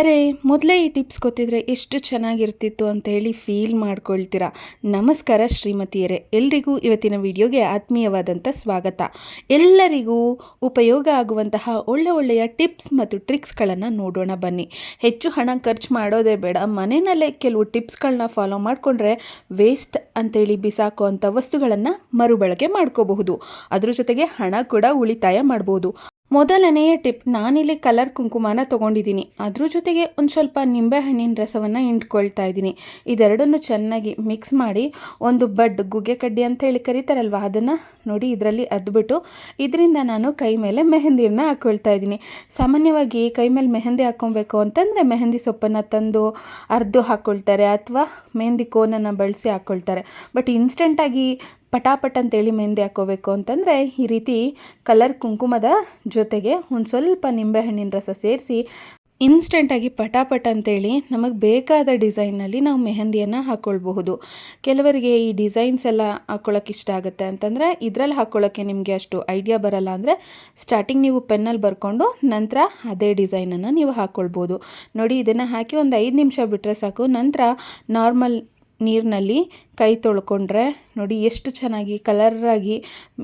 ಅರೆ ಮೊದಲೇ ಈ ಟಿಪ್ಸ್ ಗೊತ್ತಿದ್ರೆ ಎಷ್ಟು ಚೆನ್ನಾಗಿರ್ತಿತ್ತು ಅಂತ ಹೇಳಿ ಫೀಲ್ ಮಾಡ್ಕೊಳ್ತೀರಾ. ನಮಸ್ಕಾರ ಶ್ರೀಮತಿಯರೇ. ಎಲ್ರಿಗೂ ಇವತ್ತಿನ ವಿಡಿಯೋಗೆ ಆತ್ಮೀಯವಾದಂಥ ಸ್ವಾಗತ. ಎಲ್ಲರಿಗೂ ಉಪಯೋಗ ಆಗುವಂತಹ ಒಳ್ಳೆ ಒಳ್ಳೆಯ ಟಿಪ್ಸ್ ಮತ್ತು ಟ್ರಿಕ್ಸ್ಗಳನ್ನು ನೋಡೋಣ ಬನ್ನಿ. ಹೆಚ್ಚು ಹಣ ಖರ್ಚು ಮಾಡೋದೇ ಬೇಡ. ಮನೆಯಲ್ಲೇ ಕೆಲವು ಟಿಪ್ಸ್ಗಳನ್ನ ಫಾಲೋ ಮಾಡಿಕೊಂಡ್ರೆ ವೇಸ್ಟ್ ಅಂತೇಳಿ ಬಿಸಾಕುವಂಥ ವಸ್ತುಗಳನ್ನು ಮರುಬಳಕೆ ಮಾಡ್ಕೋಬಹುದು. ಅದರ ಜೊತೆಗೆ ಹಣ ಕೂಡ ಉಳಿತಾಯ ಮಾಡ್ಬೋದು. ಮೊದಲನೆಯ ಟಿಪ್, ನಾನಿಲ್ಲಿ ಕಲರ್ ಕುಂಕುಮನ ತೊಗೊಂಡಿದ್ದೀನಿ. ಅದ್ರ ಜೊತೆಗೆ ಒಂದು ಸ್ವಲ್ಪ ನಿಂಬೆಹಣ್ಣಿನ ರಸವನ್ನು ಇಂಟ್ಕೊಳ್ತಾ ಇದ್ದೀನಿ. ಇದೆರಡನ್ನು ಚೆನ್ನಾಗಿ ಮಿಕ್ಸ್ ಮಾಡಿ ಒಂದು ಬಡ್ ಗುಗ್ಗೆ ಕಡ್ಡಿ ಅಂತ ಹೇಳಿ ಕರೀತಾರಲ್ವ, ಅದನ್ನು ನೋಡಿ ಇದರಲ್ಲಿ ಅದ್ಬಿಟ್ಟು ಇದರಿಂದ ನಾನು ಕೈ ಮೇಲೆ ಮೆಹಂದಿಯನ್ನು ಹಾಕ್ಕೊಳ್ತಾ ಇದ್ದೀನಿ. ಸಾಮಾನ್ಯವಾಗಿ ಕೈ ಮೇಲೆ ಮೆಹಂದಿ ಹಾಕ್ಕೊಬೇಕು ಅಂತಂದರೆ ಮೆಹಂದಿ ಸೊಪ್ಪನ್ನು ತಂದು ಅರ್ದು ಹಾಕ್ಕೊಳ್ತಾರೆ ಅಥವಾ ಮೆಹಂದಿ ಕೋನನ್ನು ಬಳಸಿ ಹಾಕ್ಕೊಳ್ತಾರೆ ಬಟ್ ಇನ್ಸ್ಟೆಂಟಾಗಿ ಪಟಾಪಟ್ ಅಂತೇಳಿ ಮೆಹಂದಿ ಹಾಕೋಬೇಕು ಅಂತಂದರೆ ಈ ರೀತಿ ಕಲರ್ ಕುಂಕುಮದ ಜೊತೆಗೆ ಒಂದು ಸ್ವಲ್ಪ ನಿಂಬೆಹಣ್ಣಿನ ರಸ ಸೇರಿಸಿ ಇನ್ಸ್ಟೆಂಟಾಗಿ ಪಟಾಪಟ್ ಅಂತೇಳಿ ನಮಗೆ ಬೇಕಾದ ಡಿಸೈನಲ್ಲಿ ನಾವು ಮೆಹಂದಿಯನ್ನು ಹಾಕ್ಕೊಳ್ಬಹುದು ಕೆಲವರಿಗೆ ಈ ಡಿಸೈನ್ಸ್ ಎಲ್ಲ ಹಾಕ್ಕೊಳ್ಳೋಕೆ ಇಷ್ಟ ಆಗುತ್ತೆ ಅಂತಂದರೆ ಇದರಲ್ಲಿ ಹಾಕ್ಕೊಳ್ಳೋಕ್ಕೆ ನಿಮಗೆ ಅಷ್ಟು ಐಡಿಯಾ ಬರಲ್ಲ ಅಂದರೆ ಸ್ಟಾರ್ಟಿಂಗ್ ನೀವು ಪೆನ್ನಲ್ಲಿ ಬರ್ಕೊಂಡು ನಂತರ ಅದೇ ಡಿಸೈನನ್ನು ನೀವು ಹಾಕ್ಕೊಳ್ಬೋದು ನೋಡಿ ಇದನ್ನು ಹಾಕಿ ಒಂದು ಐದು ನಿಮಿಷ ಬಿಟ್ಟರೆ ಸಾಕು. ನಂತರ ನಾರ್ಮಲ್ ನೀರಿನಲ್ಲಿ ಕೈ ತೊಳ್ಕೊಂಡ್ರೆ ನೋಡಿ ಎಷ್ಟು ಚೆನ್ನಾಗಿ ಕಲರಾಗಿ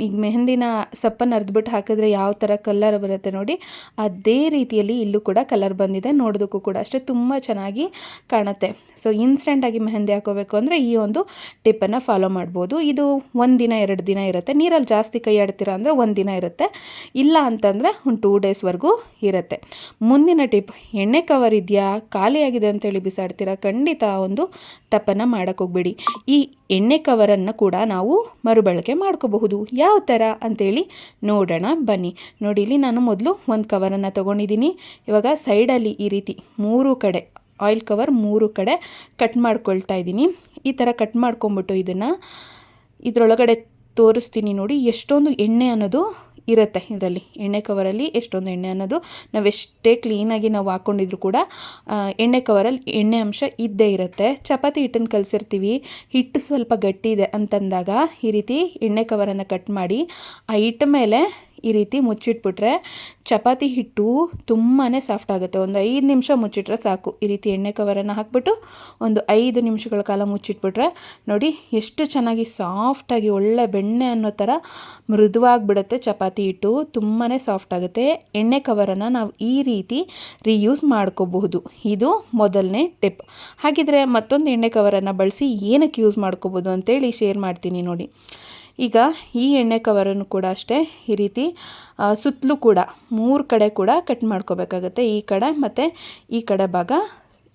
ಈಗ ಮೆಹಂದಿನ ಸಪ್ಪನ್ನು ಅರ್ದ್ಬಿಟ್ಟು ಹಾಕಿದ್ರೆ ಯಾವ ಥರ ಕಲರ್ ಬರುತ್ತೆ ನೋಡಿ ಅದೇ ರೀತಿಯಲ್ಲಿ ಇಲ್ಲೂ ಕೂಡ ಕಲರ್ ಬಂದಿದೆ, ನೋಡೋದಕ್ಕೂ ಕೂಡ ಅಷ್ಟೇ ತುಂಬ ಚೆನ್ನಾಗಿ ಕಾಣುತ್ತೆ. ಸೊ ಇನ್ಸ್ಟೆಂಟಾಗಿ ಮೆಹಂದಿ ಹಾಕೋಬೇಕು ಅಂದರೆ ಈ ಒಂದು ಟಿಪ್ಪನ್ನು ಫಾಲೋ ಮಾಡ್ಬೋದು. ಇದು ಒಂದು ದಿನ, ಎರಡು ದಿನ ಇರುತ್ತೆ. ನೀರಲ್ಲಿ ಜಾಸ್ತಿ ಕೈ ಆಡ್ತೀರಾ ಅಂದರೆ ಒಂದು ದಿನ ಇರುತ್ತೆ. ಇಲ್ಲ ಅಂತಂದರೆ ಒಂದು ಟೂ ಡೇಸ್ವರೆಗೂ ಇರುತ್ತೆ. ಮುಂದಿನ ಟಿಪ್ ಎಣ್ಣೆ ಕವರ್ ಇದೆಯಾ? ಖಾಲಿಯಾಗಿದೆ ಅಂತೇಳಿ ಬಿಸಾಡ್ತೀರಾ? ಖಂಡಿತ ಒಂದು ತಪ್ಪನ್ನು ಮಾಡೋಕ್ಕೋಗ್ಬೇಡಿ ಈ ಎಣ್ಣೆ ಕವರನ್ನು ಕೂಡ ನಾವು ಮರುಬಳಕೆ ಮಾಡ್ಕೋಬಹುದು. ಯಾವ ಥರ ಅಂತೇಳಿ ನೋಡೋಣ, ಬನ್ನಿ. ನೋಡಿ, ಇಲ್ಲಿ ನಾನು ಮೊದಲು ಒಂದು ಕವರನ್ನು ತೊಗೊಂಡಿದ್ದೀನಿ. ಇವಾಗ ಸೈಡಲ್ಲಿ ಈ ರೀತಿ ಮೂರು ಕಡೆ ಆಯಿಲ್ ಕವರ್ ಮೂರು ಕಡೆ ಕಟ್ ಮಾಡ್ಕೊಳ್ತಾ ಇದ್ದೀನಿ. ಈ ಥರ ಕಟ್ ಮಾಡ್ಕೊಂಬಿಟ್ಟು ಇದನ್ನು ಇದರೊಳಗಡೆ ತೋರಿಸ್ತೀನಿ ನೋಡಿ, ಎಷ್ಟೊಂದು ಎಣ್ಣೆ ಅನ್ನೋದು ಇರುತ್ತೆ ಇದರಲ್ಲಿ. ಎಣ್ಣೆ ಕವರಲ್ಲಿ ಎಷ್ಟೊಂದು ಎಣ್ಣೆ ಅನ್ನೋದು ನಾವು ಎಷ್ಟೇ ಕ್ಲೀನಾಗಿ ನಾವು ಹಾಕ್ಕೊಂಡಿದ್ರು ಕೂಡ ಎಣ್ಣೆ ಕವರಲ್ಲಿ ಎಣ್ಣೆ ಅಂಶ ಇದ್ದೇ ಇರುತ್ತೆ. ಚಪಾತಿ ಹಿಟ್ಟನ್ನು ಕಲಸಿರ್ತೀವಿ. ಹಿಟ್ಟು ಸ್ವಲ್ಪ ಗಟ್ಟಿ ಇದೆ ಅಂತಂದಾಗ ಈ ರೀತಿ ಎಣ್ಣೆ ಕವರನ್ನು ಕಟ್ ಮಾಡಿ, ಆ ಹಿಟ್ಟು ಮೇಲೆ ಈ ರೀತಿ ಮುಚ್ಚಿಟ್ಬಿಟ್ರೆ ಚಪಾತಿ ಹಿಟ್ಟು ತುಂಬಾ ಸಾಫ್ಟ್ ಆಗುತ್ತೆ. ಒಂದು ಐದು ನಿಮಿಷ ಮುಚ್ಚಿಟ್ರೆ ಸಾಕು. ಈ ರೀತಿ ಎಣ್ಣೆ ಕವರನ್ನು ಹಾಕ್ಬಿಟ್ಟು ಒಂದು ಐದು ನಿಮಿಷಗಳ ಕಾಲ ಮುಚ್ಚಿಟ್ಬಿಟ್ರೆ ನೋಡಿ ಎಷ್ಟು ಚೆನ್ನಾಗಿ ಸಾಫ್ಟಾಗಿ ಒಳ್ಳೆ ಬೆಣ್ಣೆ ಅನ್ನೋ ಥರ ಮೃದುವಾಗಿಬಿಡುತ್ತೆ ಚಪಾತಿ ಹಿಟ್ಟು. ತುಂಬಾ ಸಾಫ್ಟ್ ಆಗುತ್ತೆ. ಎಣ್ಣೆ ಕವರನ್ನು ನಾವು ಈ ರೀತಿ ರೀಯೂಸ್ ಮಾಡ್ಕೋಬಹುದು. ಇದು ಮೊದಲನೇ ಟಿಪ್. ಹಾಗಿದ್ರೆ ಮತ್ತೊಂದು ಎಣ್ಣೆ ಕವರನ್ನು ಬಳಸಿ ಏನಕ್ಕೆ ಯೂಸ್ ಮಾಡ್ಕೋಬೋದು ಅಂತೇಳಿ ಶೇರ್ ಮಾಡ್ತೀನಿ ನೋಡಿ. ಈಗ ಈ ಎಣ್ಣೆ ಕವರನ್ನು ಕೂಡ ಅಷ್ಟೇ ಈ ರೀತಿ ಸುತ್ತಲೂ ಕೂಡ ಮೂರು ಕಡೆ ಕೂಡ ಕಟ್ ಮಾಡ್ಕೋಬೇಕಾಗತ್ತೆ. ಈ ಕಡೆ ಮತ್ತು ಈ ಕಡೆ ಭಾಗ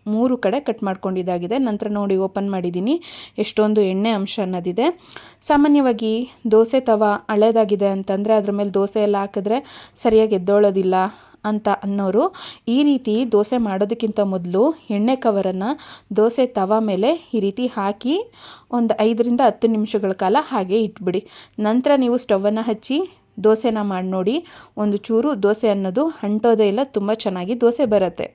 ಮೂರು ಕಡೆ ಕಟ್ ಮಾಡ್ಕೊಂಡಿದ್ದಾಗಿದೆ. ನಂತರ ನೋಡಿ ಓಪನ್ ಮಾಡಿದ್ದೀನಿ. ಎಷ್ಟೊಂದು ಎಣ್ಣೆ ಅಂಶ ಅನ್ನೋದಿದೆ. ಸಾಮಾನ್ಯವಾಗಿ ದೋಸೆ ತವ ಹಳೇದಾಗಿದೆ ಅಂತಂದರೆ ಅದ್ರ ಮೇಲೆ ದೋಸೆ ಎಲ್ಲ ಹಾಕಿದ್ರೆ ಸರಿಯಾಗಿ ಎದ್ದೋಳೋದಿಲ್ಲ. ಅಂತ ಅನ್ನೋರು ಈ ರೀತಿ ದೋಸೆ ಮಾಡೋದಕ್ಕಿಂತ ಮೊದಲು ಎಣ್ಣೆ ಕವರನ್ನು ದೋಸೆ ತವ ಮೇಲೆ ಈ ರೀತಿ ಹಾಕಿ ಒಂದು ಐದರಿಂದ ಹತ್ತು ನಿಮಿಷಗಳ ಕಾಲ ಹಾಗೆ ಇಟ್ಬಿಡಿ. ನಂತರ ನೀವು ಸ್ಟವನ್ನು ಹಚ್ಚಿ ದೋಸೆನ ಮಾಡಿ ನೋಡಿ, ಒಂದು ಚೂರು ದೋಸೆ ಅನ್ನೋದು ಅಂಟೋದೇ ಇಲ್ಲ, ತುಂಬ ಚೆನ್ನಾಗಿ ದೋಸೆ ಬರುತ್ತೆ.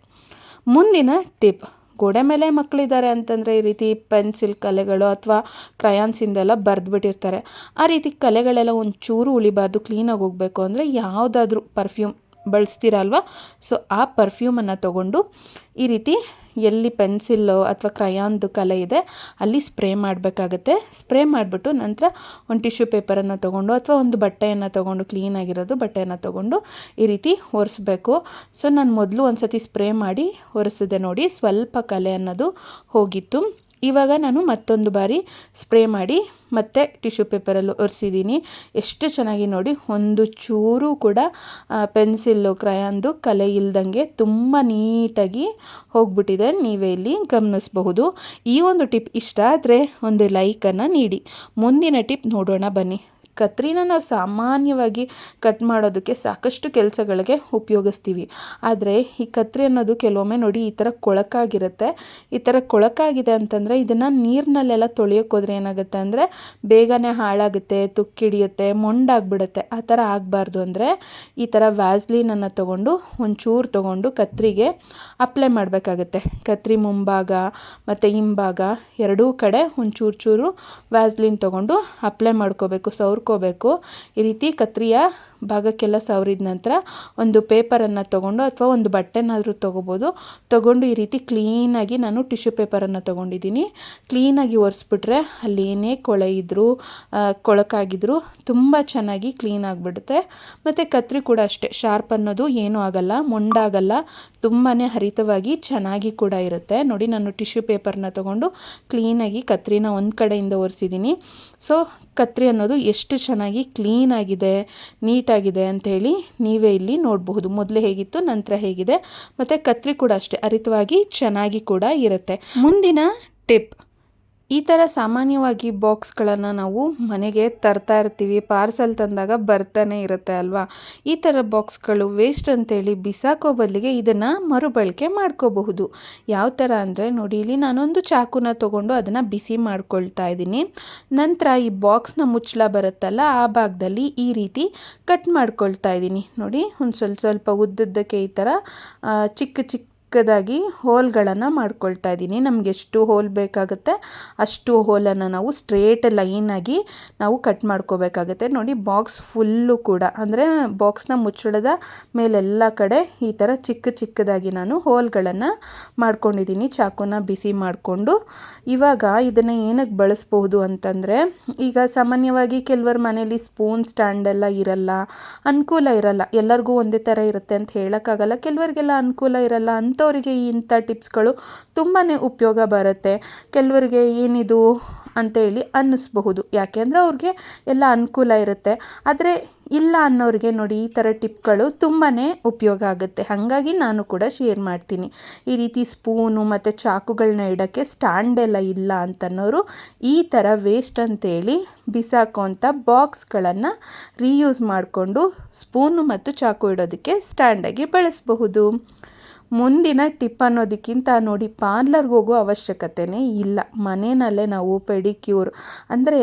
ಮುಂದಿನ ಟಿಪ್, ಗೋಡೆ ಮೇಲೆ ಮಕ್ಕಳಿದ್ದಾರೆ ಅಂತಂದರೆ ಈ ರೀತಿ ಪೆನ್ಸಿಲ್ ಕಲೆಗಳು ಅಥವಾ ಕ್ರಯಾನ್ಸಿಂದೆಲ್ಲ ಬರೆದ್ಬಿಟ್ಟಿರ್ತಾರೆ. ಆ ರೀತಿ ಕಲೆಗಳೆಲ್ಲ ಒಂದು ಚೂರು ಉಳಿಬಾರ್ದು, ಕ್ಲೀನಾಗಿ ಹೋಗಬೇಕು ಅಂದರೆ ಯಾವುದಾದ್ರೂ ಪರ್ಫ್ಯೂಮ್ ಬಳಸ್ತೀರಲ್ವ? ಸೊ ಆ ಪರ್ಫ್ಯೂಮನ್ನು ತಗೊಂಡು ಈ ರೀತಿ ಎಲ್ಲಿ ಪೆನ್ಸಿಲ್ಲು ಅಥವಾ ಕ್ರಯಾನ್ದು ಕಲೆ ಇದೆ, ಅಲ್ಲಿ ಸ್ಪ್ರೇ ಮಾಡಬೇಕಾಗತ್ತೆ. ಸ್ಪ್ರೇ ಮಾಡಿಬಿಟ್ಟು ನಂತರ ಒಂದು ಟಿಶ್ಯೂ ಪೇಪರನ್ನು ತೊಗೊಂಡು ಅಥವಾ ಒಂದು ಬಟ್ಟೆಯನ್ನು ತೊಗೊಂಡು ಕ್ಲೀನಾಗಿರೋದು ಬಟ್ಟೆಯನ್ನು ತೊಗೊಂಡು ಈ ರೀತಿ ಒರೆಸ್ಬೇಕು. ಸೊ ನಾನು ಮೊದಲು ಒಂದು ಸತಿ ಸ್ಪ್ರೇ ಮಾಡಿ ಒರೆಸಿದೆ ನೋಡಿ, ಸ್ವಲ್ಪ ಕಲೆ ಅನ್ನೋದು ಹೋಗಿತ್ತು. ಇವಾಗ ನಾನು ಮತ್ತೊಂದು ಬಾರಿ ಸ್ಪ್ರೇ ಮಾಡಿ ಮತ್ತೆ ಟಿಶ್ಯೂ ಪೇಪರಲ್ಲಿ ಒರೆಸಿದ್ದೀನಿ. ಎಷ್ಟು ಚೆನ್ನಾಗಿ ನೋಡಿ, ಒಂದು ಚೂರು ಕೂಡ ಪೆನ್ಸಿಲ್ಲು ಕ್ರಯಾಂದು ಕಲೆ ಇಲ್ದಂಗೆ ತುಂಬ ನೀಟಾಗಿ ಹೋಗ್ಬಿಟ್ಟಿದೆ. ನೀವೇ ಇಲ್ಲಿ ಗಮನಿಸಬಹುದು. ಈ ಒಂದು ಟಿಪ್ ಇಷ್ಟ ಆದರೆ ಒಂದು ಲೈಕನ್ನು ನೀಡಿ. ಮುಂದಿನ ಟಿಪ್ ನೋಡೋಣ ಬನ್ನಿ. ಕತ್ರಿನ ನಾವು ಸಾಮಾನ್ಯವಾಗಿ ಕಟ್ ಮಾಡೋದಕ್ಕೆ ಸಾಕಷ್ಟು ಕೆಲಸಗಳಿಗೆ ಉಪಯೋಗಿಸ್ತೀವಿ. ಆದರೆ ಈ ಕತ್ರಿ ಅನ್ನೋದು ಕೆಲವೊಮ್ಮೆ ನೋಡಿ ಈ ಥರ ಕೊಳಕಾಗಿರುತ್ತೆ. ಈ ಥರ ಕೊಳಕಾಗಿದೆ ಅಂತಂದರೆ ಇದನ್ನು ನೀರಿನಲ್ಲೆಲ್ಲ ತೊಳೆಯೋಕ್ಕೋದ್ರೆ ಏನಾಗುತ್ತೆ ಅಂದರೆ ಬೇಗನೆ ಹಾಳಾಗುತ್ತೆ ತುಕ್ಕಿಡಿಯುತ್ತೆ ಮೊಂಡಾಗ್ಬಿಡುತ್ತೆ. ಆ ಥರ ಆಗಬಾರ್ದು ಅಂದರೆ ಈ ಥರ ವ್ಯಾಸ್ಲೀನನ್ನು ತೊಗೊಂಡು ಒಂಚೂರು ತೊಗೊಂಡು ಕತ್ರಿಗೆ ಅಪ್ಲೈ ಮಾಡಬೇಕಾಗತ್ತೆ. ಕತ್ರಿ ಮುಂಭಾಗ ಮತ್ತು ಹಿಂಭಾಗ ಎರಡೂ ಕಡೆ ಒಂಚೂರು ಚೂರು ವ್ಯಾಸ್ಲಿನ್ ತೊಗೊಂಡು ಅಪ್ಲೈ ಮಾಡ್ಕೋಬೇಕು. ಸೌರ್ ಹಾಕ್ಕೋಬೇಕು ಈ ರೀತಿ ಕತ್ರಿಯ ಭಾಗಕ್ಕೆಲ್ಲ ಸವರಿದ ನಂತರ ಒಂದು ಪೇಪರನ್ನು ತೊಗೊಂಡು ಅಥವಾ ಒಂದು ಬಟ್ಟೆನಾದರೂ ತೊಗೋಬೋದು. ತೊಗೊಂಡು ಈ ರೀತಿ ಕ್ಲೀನಾಗಿ ನಾನು ಟಿಶ್ಯೂ ಪೇಪರನ್ನು ತೊಗೊಂಡಿದ್ದೀನಿ. ಕ್ಲೀನಾಗಿ ಒರೆಸ್ಬಿಟ್ರೆ ಅಲ್ಲಿ ಏನೇ ಕೊಳೆ ಇದ್ದರೂ ಕೊಳಕಾಗಿದ್ರೂ ತುಂಬ ಚೆನ್ನಾಗಿ ಕ್ಲೀನ್ ಆಗಿಬಿಡುತ್ತೆ. ಮತ್ತು ಕತ್ರಿ ಕೂಡ ಅಷ್ಟೇ, ಶಾರ್ಪ್ ಅನ್ನೋದು ಏನೂ ಆಗಲ್ಲ, ಮೊಂಡಾಗಲ್ಲ ತುಂಬಾ ಹರಿತವಾಗಿ ಚೆನ್ನಾಗಿ ಕೂಡ ಇರುತ್ತೆ. ನೋಡಿ, ನಾನು ಟಿಶ್ಯೂ ಪೇಪರ್ನ ತೊಗೊಂಡು ಕ್ಲೀನಾಗಿ ಕತ್ರಿನ ಒಂದು ಕಡೆಯಿಂದ ಒರೆಸಿದ್ದೀನಿ. ಸೊ, ಕತ್ರಿ ಅನ್ನೋದು ಎಷ್ಟು ಚೆನ್ನಾಗಿ ಕ್ಲೀನಾಗಿದೆ ನೀಟಾಗಿದೆ ಅಂಥೇಳಿ ನೀವೇ ಇಲ್ಲಿ ನೋಡಬಹುದು. ಮೊದಲು ಹೇಗಿತ್ತು, ನಂತರ ಹೇಗಿದೆ, ಮತ್ತು ಕತ್ರಿ ಕೂಡ ಅಷ್ಟೇ, ಅರಿತವಾಗಿ ಚೆನ್ನಾಗಿ ಕೂಡ ಇರುತ್ತೆ. ಮುಂದಿನ ಟಿಪ್. ಈ ಥರ ಸಾಮಾನ್ಯವಾಗಿ ಬಾಕ್ಸ್ಗಳನ್ನು ನಾವು ಮನೆಗೆ ತರ್ತಾ ಇರ್ತೀವಿ. ಪಾರ್ಸಲ್ ತಂದಾಗ ಬರ್ತಾನೆ ಇರುತ್ತೆ ಅಲ್ವಾ? ಈ ಥರ ಬಾಕ್ಸ್ಗಳು ವೇಸ್ಟ್ ಅಂತೇಳಿ ಬಿಸಾಕೋ ಬದಲಿಗೆ ಇದನ್ನು ಮರುಬಳಕೆ ಮಾಡ್ಕೋಬಹುದು. ಯಾವ ಥರ ಅಂದರೆ ನೋಡಿ, ಇಲ್ಲಿ ನಾನೊಂದು ಚಾಕುನ ತೊಗೊಂಡು ಅದನ್ನು ಬಿಸಿ ಮಾಡ್ಕೊಳ್ತಾ ಇದ್ದೀನಿ. ನಂತರ ಈ ಬಾಕ್ಸ್ನ ಮುಚ್ಚಳ ಬರುತ್ತಲ್ಲ, ಆ ಭಾಗದಲ್ಲಿ ಈ ರೀತಿ ಕಟ್ ಮಾಡ್ಕೊಳ್ತಾ ಇದ್ದೀನಿ. ನೋಡಿ, ಒಂದು ಸ್ವಲ್ಪ ಸ್ವಲ್ಪ ಉದ್ದದ್ದಕ್ಕೆ ಈ ಥರ ಚಿಕ್ಕ ಚಿಕ್ಕ ಚಿಕ್ಕದಾಗಿ ಹೋಲ್ಗಳನ್ನು ಮಾಡ್ಕೊಳ್ತಾ ಇದ್ದೀನಿ. ನಮ್ಗೆ ಎಷ್ಟು ಹೋಲ್ ಬೇಕಾಗುತ್ತೆ ಅಷ್ಟು ಹೋಲನ್ನು ನಾವು ಸ್ಟ್ರೇಟ್ ಲೈನಾಗಿ ನಾವು ಕಟ್ ಮಾಡ್ಕೋಬೇಕಾಗುತ್ತೆ. ನೋಡಿ, ಬಾಕ್ಸ್ ಫುಲ್ಲು ಕೂಡ, ಅಂದರೆ ಬಾಕ್ಸ್ನ ಮುಚ್ಚಳದ ಮೇಲೆಲ್ಲ ಕಡೆ ಈ ಥರ ಚಿಕ್ಕ ಚಿಕ್ಕದಾಗಿ ನಾನು ಹೋಲ್ಗಳನ್ನು ಮಾಡ್ಕೊಂಡಿದ್ದೀನಿ. ಚಾಕುನ ಬಿಸಿ ಮಾಡಿಕೊಂಡು. ಇವಾಗ ಇದನ್ನು ಏನಕ್ಕೆ ಬಳಸ್ಬಹುದು ಅಂತಂದರೆ, ಈಗ ಸಾಮಾನ್ಯವಾಗಿ ಕೆಲವರ ಮನೇಲಿ ಸ್ಪೂನ್ ಸ್ಟ್ಯಾಂಡ್ ಎಲ್ಲ ಇರಲ್ಲ, ಅನುಕೂಲ ಇರಲ್ಲ. ಎಲ್ಲರಿಗೂ ಒಂದೇ ಥರ ಇರುತ್ತೆ ಅಂತ ಹೇಳೋಕ್ಕಾಗಲ್ಲ. ಕೆಲವರಿಗೆಲ್ಲ ಅನುಕೂಲ ಇರಲ್ಲ ಅಂಥ ಅಂಥವರಿಗೆ ಇಂಥ ಟಿಪ್ಸ್ಗಳು ತುಂಬಾ ಉಪಯೋಗ ಬರುತ್ತೆ. ಕೆಲವರಿಗೆ ಏನಿದು ಅಂತೇಳಿ ಅನ್ನಿಸ್ಬಹುದು. ಯಾಕೆಂದರೆ ಅವ್ರಿಗೆ ಎಲ್ಲ ಅನುಕೂಲ ಇರುತ್ತೆ. ಆದರೆ ಇಲ್ಲ ಅನ್ನೋರಿಗೆ ನೋಡಿ ಈ ಥರ ಟಿಪ್ಗಳು ತುಂಬಾ ಉಪಯೋಗ ಆಗುತ್ತೆ. ಹಾಗಾಗಿ ನಾನು ಕೂಡ ಶೇರ್ ಮಾಡ್ತೀನಿ. ಈ ರೀತಿ ಸ್ಪೂನು ಮತ್ತು ಚಾಕುಗಳನ್ನ ಇಡೋಕ್ಕೆ ಸ್ಟ್ಯಾಂಡ್ ಎಲ್ಲ ಇಲ್ಲ ಅಂತನ್ನೋರು ಈ ಥರ ವೇಸ್ಟ್ ಅಂತೇಳಿ ಬಿಸಾಕುವಂಥ ಬಾಕ್ಸ್ಗಳನ್ನು ರೀಯೂಸ್ ಮಾಡಿಕೊಂಡು ಸ್ಪೂನು ಮತ್ತು ಚಾಕು ಇಡೋದಕ್ಕೆ ಸ್ಟ್ಯಾಂಡಾಗಿ ಬಳಸಬಹುದು. ಮುಂದಿನ ಟಿಪ್ ಅನ್ನೋದಕ್ಕಿಂತ ನೋಡಿ ಪಾರ್ಲರ್ಗೆ ಹೋಗೋ ಅವಶ್ಯಕತೆನೇ ಇಲ್ಲ. ಮನೆಯಲ್ಲೇ ನಾವು ಪೆಡಿಕ್ಯೂರ್. ಅಂದರೆ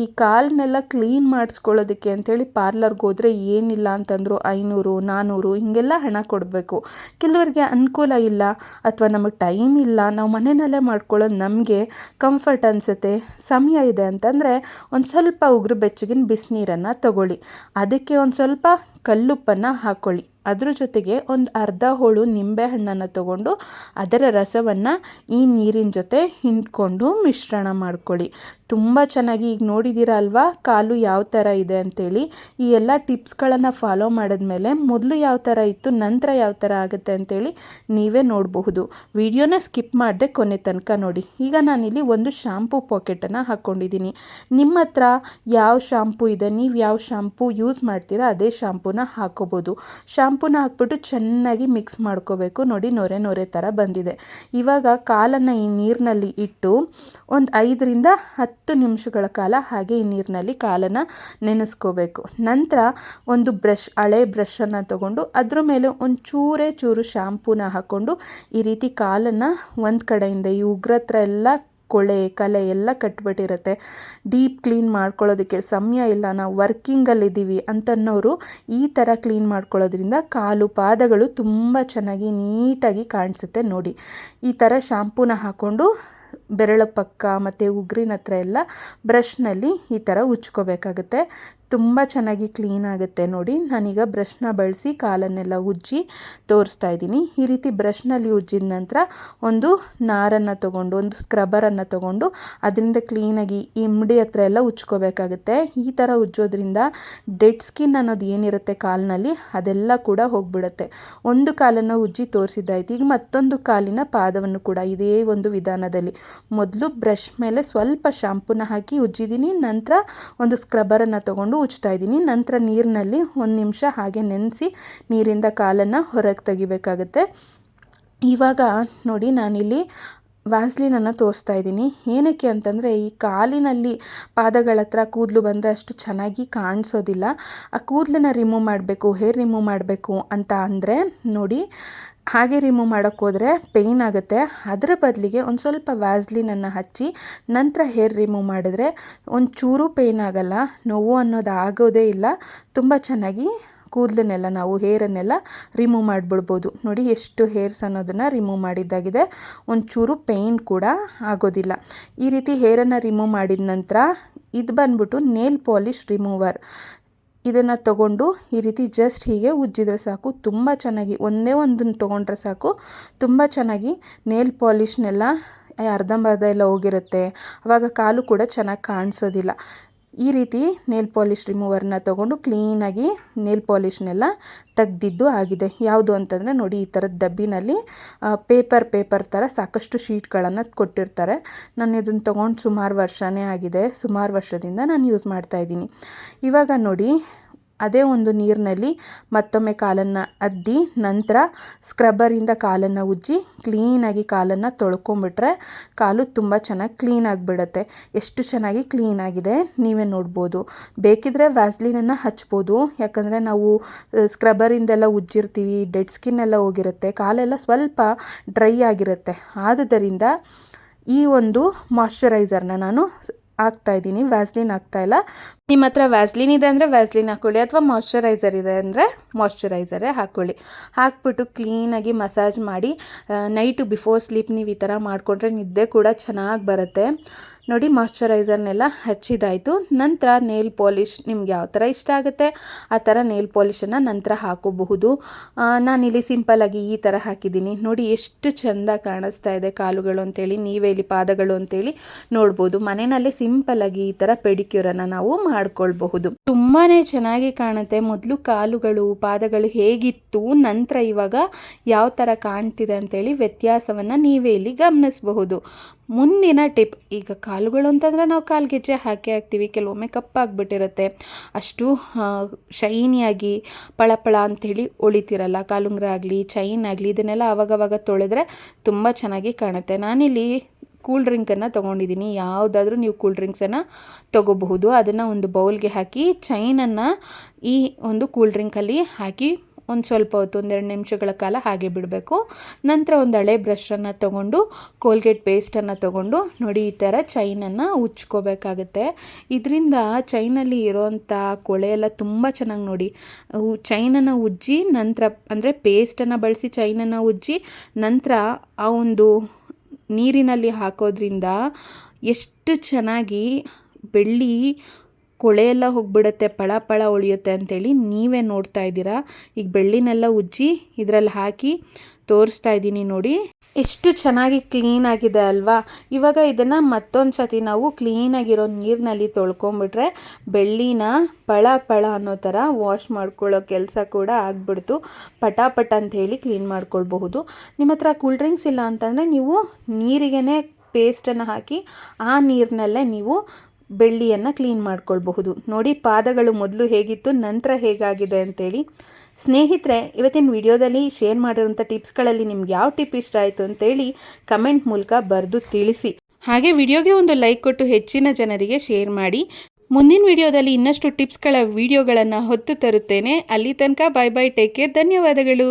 ಈ ಕಾಲನ್ನೆಲ್ಲ ಕ್ಲೀನ್ ಮಾಡಿಸ್ಕೊಳ್ಳೋದಕ್ಕೆ ಅಂಥೇಳಿ ಪಾರ್ಲರ್ಗೆ ಹೋದರೆ ಏನಿಲ್ಲ ಅಂತಂದರೂ ಐನೂರು ನಾನ್ನೂರು ಹೀಗೆಲ್ಲ ಹಣ ಕೊಡಬೇಕು. ಕೆಲವರಿಗೆ ಅನುಕೂಲ ಇಲ್ಲ ಅಥವಾ ನಮಗೆ ಟೈಮ್ ಇಲ್ಲ, ನಾವು ಮನೆಯಲ್ಲೇ ಮಾಡ್ಕೊಳ್ಳೋದು ನಮಗೆ ಕಂಫರ್ಟ್ ಅನಿಸುತ್ತೆ, ಸಮಯ ಇದೆ ಅಂತಂದರೆ ಒಂದು ಸ್ವಲ್ಪ ಉಗುರು ಬೆಚ್ಚಗಿನ ಬಿಸಿನೀರನ್ನು ತಗೊಳ್ಳಿ. ಅದಕ್ಕೆ ಒಂದು ಸ್ವಲ್ಪ ಕಲ್ಲುಪ್ಪನ್ನು ಹಾಕ್ಕೊಳ್ಳಿ ಅದ್ರ ಜೊತೆಗೆ ಒಂದು ಅರ್ಧ ಹೋಳು ನಿಂಬೆ ಹಣ್ಣನ್ನು ತಗೊಂಡು ಅದರ ರಸವನ್ನು ಈ ನೀರಿನ ಜೊತೆ ಹಿಂಡ್ಕೊಂಡು ಮಿಶ್ರಣ ಮಾಡ್ಕೊಳ್ಳಿ. ತುಂಬ ಚೆನ್ನಾಗಿ ಈಗ ನೋಡಿದ್ದೀರ ಅಲ್ವಾ? ಕಾಲು ಯಾವ ಥರ ಇದೆ ಅಂತೇಳಿ. ಈ ಎಲ್ಲ ಟಿಪ್ಸ್ಗಳನ್ನು ಫಾಲೋ ಮಾಡಿದ್ಮೇಲೆ ಮೊದಲು ಯಾವ ಥರ ಇತ್ತು, ನಂತರ ಯಾವ ಥರ ಆಗುತ್ತೆ ಅಂತೇಳಿ ನೀವೇ ನೋಡಬಹುದು. ವಿಡಿಯೋನ ಸ್ಕಿಪ್ ಮಾಡದೆ ಕೊನೆ ತನಕ ನೋಡಿ. ಈಗ ನಾನಿಲ್ಲಿ ಒಂದು ಶಾಂಪೂ ಪಾಕೆಟನ್ನು ಹಾಕ್ಕೊಂಡಿದ್ದೀನಿ ನಿಮ್ಮ ಹತ್ರ ಯಾವ ಶಾಂಪೂ ಇದೆ, ನೀವು ಯಾವ ಶಾಂಪೂ ಯೂಸ್ ಮಾಡ್ತೀರಾ, ಅದೇ ಶಾಂಪೂನ ಹಾಕೋಬೋದು. ಶಾಂಪೂನ ಹಾಕ್ಬಿಟ್ಟು ಚೆನ್ನಾಗಿ ಮಿಕ್ಸ್ ಮಾಡ್ಕೋಬೇಕು. ನೋಡಿ ನೊರೆ ನೊರೆ ಥರ ಬಂದಿದೆ. ಇವಾಗ ಕಾಲನ್ನು ಈ ನೀರಿನಲ್ಲಿ ಇಟ್ಟು ಒಂದು ಐದರಿಂದ ಹತ್ತು ನಿಮಿಷಗಳ ಕಾಲ ಹಾಗೆ ಈ ನೀರಿನಲ್ಲಿ ಕಾಲನ್ನು ನೆನೆಸ್ಕೋಬೇಕು. ನಂತರ ಒಂದು ಬ್ರಷ್, ಹಳೆ ಬ್ರಷನ್ನು ತಗೊಂಡು ಅದ್ರ ಮೇಲೆ ಒಂದು ಚೂರೇ ಚೂರು ಶಾಂಪೂನ ಹಾಕ್ಕೊಂಡು ಈ ರೀತಿ ಕಾಲನ್ನು ಒಂದು ಕಡೆಯಿಂದ ಈ ಉಗ್ರತ್ರ ಎಲ್ಲ ಕೊಳೆ, ಕಲೆ ಎಲ್ಲ ಕಟ್ಬಿಟ್ಟಿರುತ್ತೆ. ಡೀಪ್ ಕ್ಲೀನ್ ಮಾಡ್ಕೊಳ್ಳೋದಕ್ಕೆ ಸಮಯ ಇಲ್ಲ. ನಾವು ವರ್ಕಿಂಗಲ್ಲಿದ್ದೀವಿ ಅಂತನ್ನೋರು ಈ ಥರ ಕ್ಲೀನ್ ಮಾಡ್ಕೊಳ್ಳೋದ್ರಿಂದ ಕಾಲು ಪಾದಗಳು ತುಂಬ ಚೆನ್ನಾಗಿ ನೀಟಾಗಿ ಕಾಣಿಸುತ್ತೆ ನೋಡಿ. ಈ ಥರ ಶಾಂಪೂನ ಹಾಕ್ಕೊಂಡು ಬೆರಳ ಪಕ್ಕ ಮತ್ತು ಉಗುರಿನ ಹತ್ರ ಎಲ್ಲ ಬ್ರಷ್ನಲ್ಲಿ ಈ ಥರ ಉಜ್ಕೋಬೇಕಾಗುತ್ತೆ ತುಂಬ ಚೆನ್ನಾಗಿ ಕ್ಲೀನ್ ಆಗುತ್ತೆ ನೋಡಿ. ನಾನೀಗ ಬ್ರಷ್ನ ಬಳಸಿ ಕಾಲನ್ನೆಲ್ಲ ಉಜ್ಜಿ ತೋರಿಸ್ತಾ ಇದ್ದೀನಿ. ಈ ರೀತಿ ಬ್ರಷ್ನಲ್ಲಿ ಉಜ್ಜಿದ ನಂತರ ಒಂದು ನಾರನ್ನು ತೊಗೊಂಡು, ಒಂದು ಸ್ಕ್ರಬ್ಬರನ್ನು ತೊಗೊಂಡು ಅದರಿಂದ ಕ್ಲೀನಾಗಿ ಈ ಹತ್ರ ಎಲ್ಲ ಉಜ್ಕೋಬೇಕಾಗುತ್ತೆ ಈ ಥರ ಉಜ್ಜೋದ್ರಿಂದ ಡೆಡ್ ಸ್ಕಿನ್ ಅನ್ನೋದು ಏನಿರುತ್ತೆ ಕಾಲಿನಲ್ಲಿ ಅದೆಲ್ಲ ಕೂಡ ಹೋಗ್ಬಿಡುತ್ತೆ. ಒಂದು ಕಾಲನ್ನು ಉಜ್ಜಿ ತೋರಿಸಿದ್ದಾಯ್ತು. ಈಗ ಮತ್ತೊಂದು ಕಾಲಿನ ಪಾದವನ್ನು ಕೂಡ ಇದೇ ಒಂದು ವಿಧಾನದಲ್ಲಿ ಮೊದಲು ಬ್ರಷ್ ಮೇಲೆ ಸ್ವಲ್ಪ ಶಾಂಪೂನ ಹಾಕಿ ಉಜ್ಜಿದ್ದೀನಿ ನಂತರ ಒಂದು ಸ್ಕ್ರಬ್ಬರನ್ನು ತೊಗೊಂಡು ಉಜ್ತಾ ಇದ್ದೀನಿ ನಂತರ ನೀರಿನಲ್ಲಿ ಒಂದು ನಿಮಿಷ ಹಾಗೆ ನೆನೆಸಿ ನೀರಿಂದ ಕಾಲನ್ನು ಹೊರಗೆ ತೆಗಿಬೇಕಾಗುತ್ತೆ. ಇವಾಗ ನೋಡಿ ನಾನಿಲ್ಲಿ ವ್ಯಾಸ್ಲಿನನ್ನು ತೋರಿಸ್ತಾ ಇದ್ದೀನಿ. ಏನಕ್ಕೆ ಅಂತಂದರೆ, ಈ ಕಾಲಿನಲ್ಲಿ ಪಾದಗಳ ಹತ್ರ ಕೂದಲು ಬಂದರೆ ಅಷ್ಟು ಚೆನ್ನಾಗಿ ಕಾಣಿಸೋದಿಲ್ಲ. ಆ ಕೂದಲನ್ನ ರಿಮೂವ್ ಮಾಡಬೇಕು ಹೇರ್ ರಿಮೂವ್ ಮಾಡಬೇಕು ಅಂತ ಅಂದರೆ, ನೋಡಿ, ಹಾಗೆ ರಿಮೂವ್ ಮಾಡೋಕ್ಕೋದ್ರೆ ಪೇಯ್ನ್ ಆಗುತ್ತೆ. ಅದರ ಬದಲಿಗೆ ಒಂದು ಸ್ವಲ್ಪ ವ್ಯಾಸ್ಲಿನನ್ನು ಹಚ್ಚಿ, ನಂತರ ಹೇರ್ ರಿಮೂವ್ ಮಾಡಿದ್ರೆ ಒಂಚೂರು ಪೇಯ್ನ್ ಆಗಲ್ಲ. ನೋವು ಅನ್ನೋದು ಆಗೋದೇ ಇಲ್ಲ. ತುಂಬ ಚೆನ್ನಾಗಿ ಕೂದಲನ್ನೆಲ್ಲ ನಾವು ಹೇರನ್ನೆಲ್ಲ ರಿಮೂವ್ ಮಾಡಿಬಿಡ್ಬೋದು. ನೋಡಿ ಎಷ್ಟು ಹೇರ್ಸ್ ಅನ್ನೋದನ್ನು ರಿಮೂವ್ ಮಾಡಿದ್ದಾಗಿದೆ. ಒಂಚೂರು ಪೇಯ್ನ್ ಕೂಡ ಆಗೋದಿಲ್ಲ. ಈ ರೀತಿ ಹೇರನ್ನು ರಿಮೂವ್ ಮಾಡಿದ ನಂತರ ಇದು ಬಂದ್ಬಿಟ್ಟು ನೇಲ್ ಪಾಲಿಷ್ ರಿಮೂವರ್ ಇದನ್ನು ತಗೊಂಡು ಈ ರೀತಿ ಜಸ್ಟ್ ಹೀಗೆ ಉಜ್ಜಿದ್ರೆ ಸಾಕು, ತುಂಬ ಚೆನ್ನಾಗಿ, ಒಂದೇ ಒಂದನ್ನು ತೊಗೊಂಡ್ರೆ ಸಾಕು, ತುಂಬ ಚೆನ್ನಾಗಿ ನೇಲ್ ಪಾಲಿಷ್ನೆಲ್ಲ ಅರ್ಧಂಬರ್ಧ ಎಲ್ಲ ಹೋಗಿರುತ್ತೆ. ಆವಾಗ ಕಾಲು ಕೂಡ ಚೆನ್ನಾಗಿ ಕಾಣಿಸೋದಿಲ್ಲ. ಈ ರೀತಿ ನೇಲ್ ಪಾಲಿಷ್ ರಿಮೂವರ್ನ ತೊಗೊಂಡು ಕ್ಲೀನಾಗಿ ನೇಲ್ ಪಾಲಿಷ್ನೆಲ್ಲ ತೆಗ್ದಿದ್ದು ಆಗಿದೆ. ಯಾವುದು ಅಂತಂದರೆ ನೋಡಿ, ಈ ಥರದ ಡಬ್ಬಿನಲ್ಲಿ ಪೇಪರ್ ಪೇಪರ್ ಥರ ಸಾಕಷ್ಟು ಶೀಟ್ಗಳನ್ನು ಕೊಟ್ಟಿರ್ತಾರೆ. ನಾನು ಇದನ್ನು ತೊಗೊಂಡು ಸುಮಾರು ವರ್ಷವೇ ಆಗಿದೆ. ಸುಮಾರು ವರ್ಷದಿಂದ ನಾನು ಯೂಸ್ ಮಾಡ್ತಾಯಿದ್ದೀನಿ ಇವಾಗ ನೋಡಿ ಅದೇ ಒಂದು ನೀರಿನಲ್ಲಿ ಮತ್ತೊಮ್ಮೆ ಕಾಲನ್ನು ಅದ್ದಿ, ನಂತರ ಸ್ಕ್ರಬ್ಬರಿಂದ ಕಾಲನ್ನು ಉಜ್ಜಿ ಕ್ಲೀನಾಗಿ ಕಾಲನ್ನು ತೊಳ್ಕೊಂಬಿಟ್ರೆ ಕಾಲು ತುಂಬ ಚೆನ್ನಾಗಿ ಕ್ಲೀನ್ ಆಗಿಬಿಡುತ್ತೆ. ಎಷ್ಟು ಚೆನ್ನಾಗಿ ಕ್ಲೀನಾಗಿದೆ ನೀವೇ ನೋಡ್ಬೋದು. ಬೇಕಿದ್ರೆ ವ್ಯಾಸ್ಲಿನನ್ನು ಹಚ್ಬೋದು. ಯಾಕಂದರೆ ನಾವು ಸ್ಕ್ರಬ್ಬರಿಂದೆಲ್ಲ ಉಜ್ಜಿರ್ತೀವಿ ಡೆಡ್ ಸ್ಕಿನ್ ಎಲ್ಲ ಹೋಗಿರುತ್ತೆ, ಕಾಲೆಲ್ಲ ಸ್ವಲ್ಪ ಡ್ರೈ ಆಗಿರುತ್ತೆ. ಆದುದರಿಂದ ಈ ಒಂದು ಮಾಯ್ಶ್ಚರೈಸರ್ನ ನಾನು ಹಾಕ್ತಾಯಿದ್ದೀನಿ ವ್ಯಾಸ್ಲಿನ್ ಹಾಕ್ತಾಯಿಲ್ಲ ನಿಮ್ಮ ಹತ್ರ ವ್ಯಾಸ್ಲಿನ್ ಇದೆ ಅಂದರೆ ವ್ಯಾಸ್ಲಿನ್ ಹಾಕ್ಕೊಳ್ಳಿ ಅಥವಾ ಮಾಯಶ್ಚರೈಸರ್ ಇದೆ ಅಂದರೆ ಮಾಯಶ್ಚರೈಸರೇ ಹಾಕ್ಕೊಳ್ಳಿ ಹಾಕ್ಬಿಟ್ಟು ಕ್ಲೀನಾಗಿ ಮಸಾಜ್ ಮಾಡಿ ನೈಟು ಬಿಫೋರ್ ಸ್ಲೀಪ್ ನೀವು ಈ ಥರ ಮಾಡಿಕೊಂಡ್ರೆ ನಿದ್ದೆ ಕೂಡ ಚೆನ್ನಾಗಿ ಬರುತ್ತೆ. ನೋಡಿ ಮಾಯಶ್ಚರೈಸರ್ನೆಲ್ಲ ಹಚ್ಚಿದಾಯಿತು. ನಂತರ ನೇಲ್ ಪಾಲಿಷ್ ನಿಮ್ಗೆ ಯಾವ ಥರ ಇಷ್ಟ ಆಗುತ್ತೆ ಆ ಥರ ನೇಲ್ ಪಾಲಿಷನ್ನು ನಂತರ ಹಾಕೋಬಹುದು. ನಾನಿಲ್ಲಿ ಸಿಂಪಲ್ಲಾಗಿ ಈ ಥರ ಹಾಕಿದ್ದೀನಿ. ನೋಡಿ ಎಷ್ಟು ಚೆಂದ ಕಾಣಿಸ್ತಾ ಇದೆ ಕಾಲುಗಳು ಅಂತೇಳಿ, ನೀವೇ ಇಲ್ಲಿ ಪಾದಗಳು ಅಂತೇಳಿ ನೋಡ್ಬೋದು. ಮನೆಯಲ್ಲೇ ಸಿಂಪಲ್ಲಾಗಿ ಈ ಥರ ಪೆಡಿಕ್ಯೂರನ್ನು ನಾವು ಮಾಡ್ಕೊಳ್ಬಹುದು. ತುಂಬಾ ಚೆನ್ನಾಗಿ ಕಾಣುತ್ತೆ. ಮೊದಲು ಕಾಲುಗಳು, ಪಾದಗಳು ಹೇಗಿತ್ತು, ನಂತರ ಇವಾಗ ಯಾವ ಥರ ಕಾಣ್ತಿದೆ ಅಂತೇಳಿ ವ್ಯತ್ಯಾಸವನ್ನು ನೀವೇ ಇಲ್ಲಿ ಗಮನಿಸಬಹುದು. ಮುಂದಿನ ಟಿಪ್, ಈಗ ಕಾಲುಗಳು ಅಂತಂದರೆ ನಾವು ಕಾಲ್ಗೆಜ್ಜೆ ಹಾಕಿ ಹಾಕ್ತೀವಿ, ಕೆಲವೊಮ್ಮೆ ಕಪ್ಪಾಗಿಬಿಟ್ಟಿರುತ್ತೆ ಅಷ್ಟು ಶೈನಿಯಾಗಿ ಪಳಪಳ ಅಂಥೇಳಿ ಒಳಿತಿರಲ್ಲ ಕಾಲುಂಗ್ರ ಆಗಲಿ, ಚೈನ್ ಆಗಲಿ, ಇದನ್ನೆಲ್ಲ ಆವಾಗವಾಗ ತೊಳೆದ್ರೆ ತುಂಬ ಚೆನ್ನಾಗಿ ಕಾಣುತ್ತೆ. ನಾನಿಲ್ಲಿ ಕೂಲ್ ಡ್ರಿಂಕನ್ನು ತೊಗೊಂಡಿದ್ದೀನಿ, ಯಾವುದಾದ್ರೂ ನೀವು ಕೂಲ್ ಡ್ರಿಂಕ್ಸನ್ನು ತೊಗೋಬಹುದು. ಅದನ್ನು ಒಂದು ಬೌಲ್ಗೆ ಹಾಕಿ, ಚೈನನ್ನು ಈ ಒಂದು ಕೂಲ್ ಡ್ರಿಂಕಲ್ಲಿ ಹಾಕಿ ಒಂದು ಸ್ವಲ್ಪ ಹೊತ್ತು ಒಂದೆರಡು ನಿಮಿಷಗಳ ಕಾಲ ಹಾಗೆ ಬಿಡಬೇಕು. ನಂತರ ಒಂದು ಹಳೆ ಬ್ರಷನ್ನು ತೊಗೊಂಡು ಕೋಲ್ಗೇಟ್ ಪೇಸ್ಟನ್ನು ತೊಗೊಂಡು, ನೋಡಿ ಈ ಥರ ಚೈನನ್ನು ಉಚ್ಕೋಬೇಕಾಗುತ್ತೆ. ಇದರಿಂದ ಚೈನಲ್ಲಿ ಇರೋವಂಥ ಕೊಳೆ ಎಲ್ಲ ತುಂಬ ಚೆನ್ನಾಗಿ ನೋಡಿ. ಚೈನನ್ನು ಉಜ್ಜಿ, ನಂತರ ಅಂದರೆ ಪೇಸ್ಟನ್ನು ಬಳಸಿ ಚೈನನ್ನು ಉಜ್ಜಿ, ನಂತರ ಆ ಒಂದು ನೀರಿನಲ್ಲಿ ಹಾಕೋದ್ರಿಂದ ಎಷ್ಟು ಚೆನ್ನಾಗಿ ಬೆಳ್ಳಿ ಕೊಳೆಯೆಲ್ಲ ಹೋಗ್ಬಿಡುತ್ತೆ, ಪಳ ಪಳ ಉಳಿಯುತ್ತೆ ಅಂಥೇಳಿ ನೀವೇ ನೋಡ್ತಾ ಇದ್ದೀರಾ. ಈಗ ಬೆಳ್ಳಿನೆಲ್ಲ ಉಜ್ಜಿ ಇದರಲ್ಲಿ ಹಾಕಿ ತೋರಿಸ್ತಾ ಇದ್ದೀನಿ ನೋಡಿ. ಎಷ್ಟು ಚೆನ್ನಾಗಿ ಕ್ಲೀನ್ ಆಗಿದೆ ಅಲ್ವಾ. ಇವಾಗ ಇದನ್ನು ಮತ್ತೊಂದು ಸತಿ ನಾವು ಕ್ಲೀನಾಗಿರೋ ನೀರಿನಲ್ಲಿ ತೊಳ್ಕೊಂಬಿಟ್ರೆ ಬೆಳ್ಳಿನ ಪಳ ಪಳ ಅನ್ನೋ ಥರ ವಾಶ್ ಮಾಡ್ಕೊಳ್ಳೋ ಕೆಲಸ ಕೂಡ ಆಗಿಬಿಡ್ತು. ಪಟಾಪಟ ಅಂತ ಹೇಳಿ ಕ್ಲೀನ್ ಮಾಡ್ಕೊಳ್ಬಹುದು. ನಿಮ್ಮ ಹತ್ರ ಕೂಲ್ ಡ್ರಿಂಕ್ಸ್ ಇಲ್ಲ ಅಂತಂದರೆ ನೀವು ನೀರಿಗೇ ಪೇಸ್ಟನ್ನು ಹಾಕಿ ಆ ನೀರಿನಲ್ಲೇ ನೀವು ಬೆಳ್ಳಿಯನ್ನು ಕ್ಲೀನ್ ಮಾಡ್ಕೊಳ್ಬಹುದು. ನೋಡಿ ಪಾದಗಳು ಮೊದಲು ಹೇಗಿತ್ತು, ನಂತರ ಹೇಗಾಗಿದೆ ಅಂತೇಳಿ. ಸ್ನೇಹಿತರೆ, ಇವತ್ತಿನ ವಿಡಿಯೋದಲ್ಲಿ ಶೇರ್ ಮಾಡಿರುವಂಥ ಟಿಪ್ಸ್ಗಳಲ್ಲಿ ನಿಮ್ಗೆ ಯಾವ ಟಿಪ್ ಇಷ್ಟ ಆಯಿತು ಅಂತೇಳಿ ಕಮೆಂಟ್ ಮೂಲಕ ಬರೆದು ತಿಳಿಸಿ. ಹಾಗೆ ವಿಡಿಯೋಗೆ ಒಂದು ಲೈಕ್ ಕೊಟ್ಟು ಹೆಚ್ಚಿನ ಜನರಿಗೆ ಶೇರ್ ಮಾಡಿ. ಮುಂದಿನ ವಿಡಿಯೋದಲ್ಲಿ ಇನ್ನಷ್ಟು ಟಿಪ್ಸ್ಗಳ ವಿಡಿಯೋಗಳನ್ನು ಹೊತ್ತು ತರುತ್ತೇನೆ. ಅಲ್ಲಿ ತನಕ ಬಾಯ್ ಬಾಯ್ ಟೇಕ್ ಕೇರ್ ಧನ್ಯವಾದಗಳು.